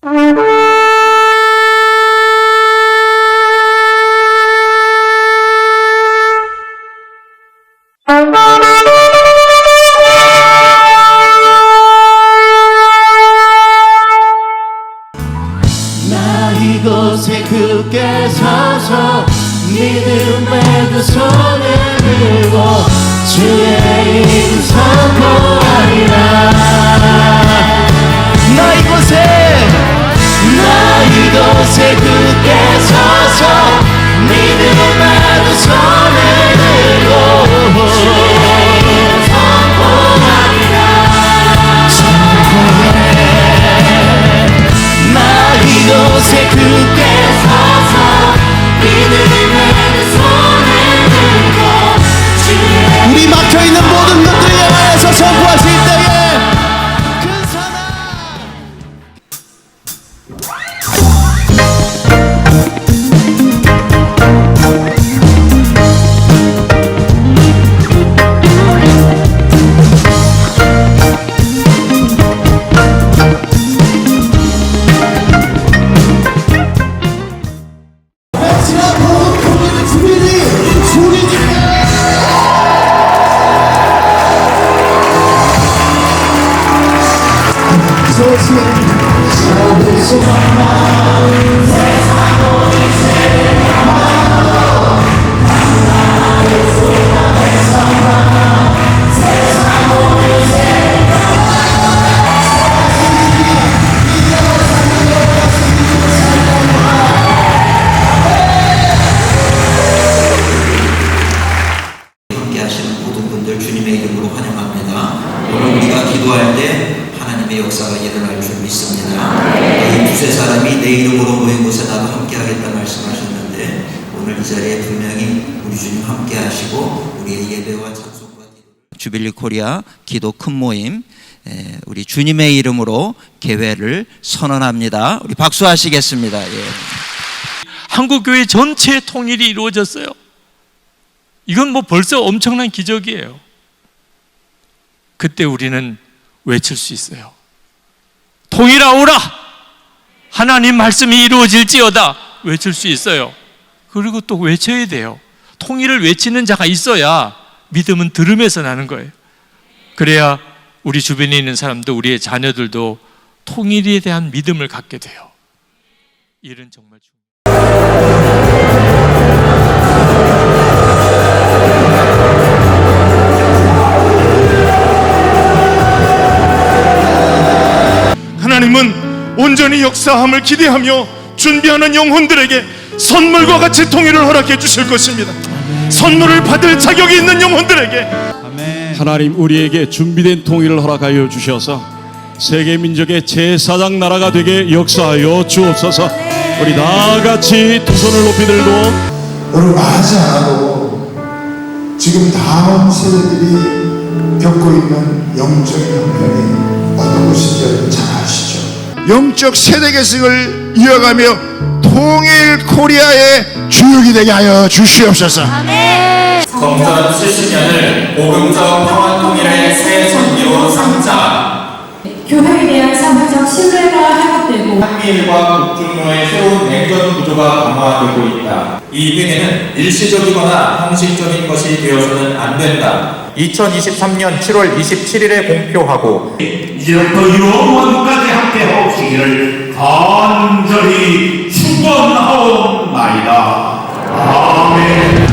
나 이곳에 굳게 서서 믿음의 두 손을 들고 주의 이름 함께 하시는 모든 분들 주님의 이름으로 환영합니다. 오늘 우리가 기도할 때 하나님의 역사가 일어날 줄 믿습니다. 이 두세 사람이 내 이름으로 모인 곳에 나도 함께 하겠다 말씀하셨는데 오늘 이 자리에 분명히 우리 주님 함께 하시고 우리의 예배와 찬송과 주빌리 코리아 기도 큰 모임 에, 우리 주님의 이름으로 개회를 선언합니다. 우리 박수하시겠습니다. 예. 한국 교회 전체의 통일이 이루어졌어요. 이건 뭐 벌써 엄청난 기적이에요. 그때 우리는 외칠 수 있어요. 통일하오라! 하나님 말씀이 이루어질지어다! 외칠 수 있어요. 그리고 또 외쳐야 돼요. 통일을 외치는 자가 있어야 믿음은 들음에서 나는 거예요. 그래야 우리 주변에 있는 사람도 우리의 자녀들도 통일에 대한 믿음을 갖게 돼요. 일은 정말 중요해요. 온전히 역사함을 기대하며 준비하는 영혼들에게 선물과 같이 통일을 허락해 주실 것입니다. 선물을 받을 자격이 있는 영혼들에게 하나님 우리에게 준비된 통일을 허락하여 주셔서 세계 민족의 제사장 나라가 되게 역사하여 주옵소서. 우리 다 같이 두 손을 높이 들고 오늘 말하지 않아도 지금 다음 세대들이 겪고 있는 영적 형편이 어떤 것인지 여러분 잘? 영적 세대 계승을 이어가며 통일 코리아의 주역이 되게 하여 주시옵소서. 정전 70년을 복음적 평화 통일의 새 전기로 삼자 교회에 대한 사회적 신뢰가 회복되고 한미일과 북중로의 새로운 냉전 구조가 강화되고 있다. 이 회계는 일시적이거나 형식적인 것이 되어서는 안 된다. 2023년 7월 27일에 공표하고 이제부터 영원 하옵시기를 간절히 축원하옵나이다. 아멘.